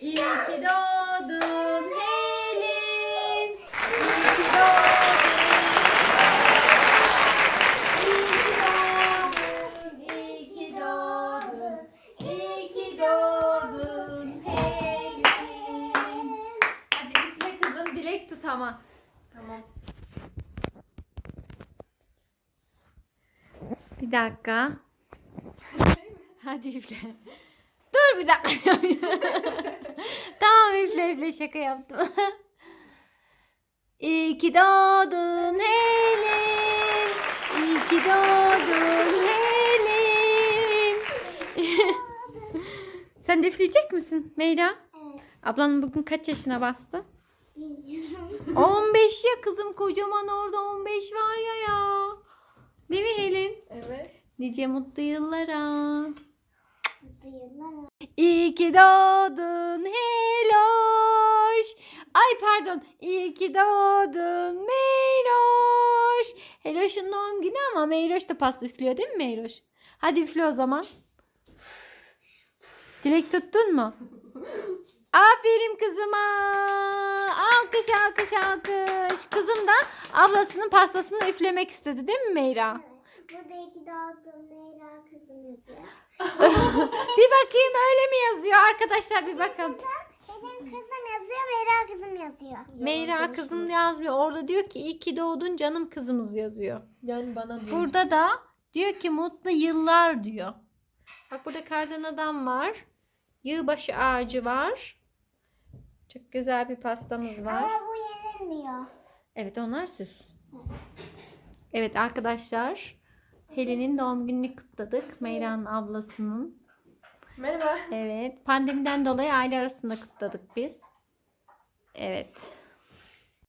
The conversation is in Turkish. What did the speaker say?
İyi ki doğdun Helin. İyi ki doğdun. İyi ki doğdun. İyi ki doğdun Helin. Hadi üfle kızım dilek tut ama. Tamam. Bir dakika. Hadi üfle. Dur bir dakika. üfle şaka yaptım. İyi ki doğdun Helin. İyi ki doğdun Helin. Sen de üfleyecek misin Meyra? Evet. Ablanın bugün kaç yaşına bastı? Bilmiyorum. 15 ya kızım kocaman orada 15 var ya ya. Değil mi Helin? Evet. Nice mutlu yıllara. Bıyırlar. İyi ki doğdun Heloş. Ay pardon. İyi ki doğdun Meyroş. Heloş'un doğum günü ama Meyroş da pasta üflüyor değil mi Meyroş? Hadi üfle o zaman. Dilek tuttun mu? Aferin kızıma. Alkış alkış alkış. Kızım da ablasının pastasını üflemek istedi değil mi Meyra? Burada iki doğdum Meyra kızım yazıyor. Bir bakayım öyle mi yazıyor arkadaşlar bir bakalım. Benim kızım yazıyor, Meyra kızım yazıyor. Meyra kızım yazmıyor. Orada diyor ki iyi ki doğdun canım kızımız yazıyor. Yani bana değil. Burada da diyor ki mutlu yıllar diyor. Bak burada kardan adam var. Yılbaşı ağacı var. Çok güzel bir pastamız var. Ama bu yenilmiyor. Evet onlar süs. Evet arkadaşlar. Helen'in doğum gününü kutladık. Meyra'nın ablasının. Merhaba. Evet. Pandemiden dolayı aile arasında kutladık biz. Evet.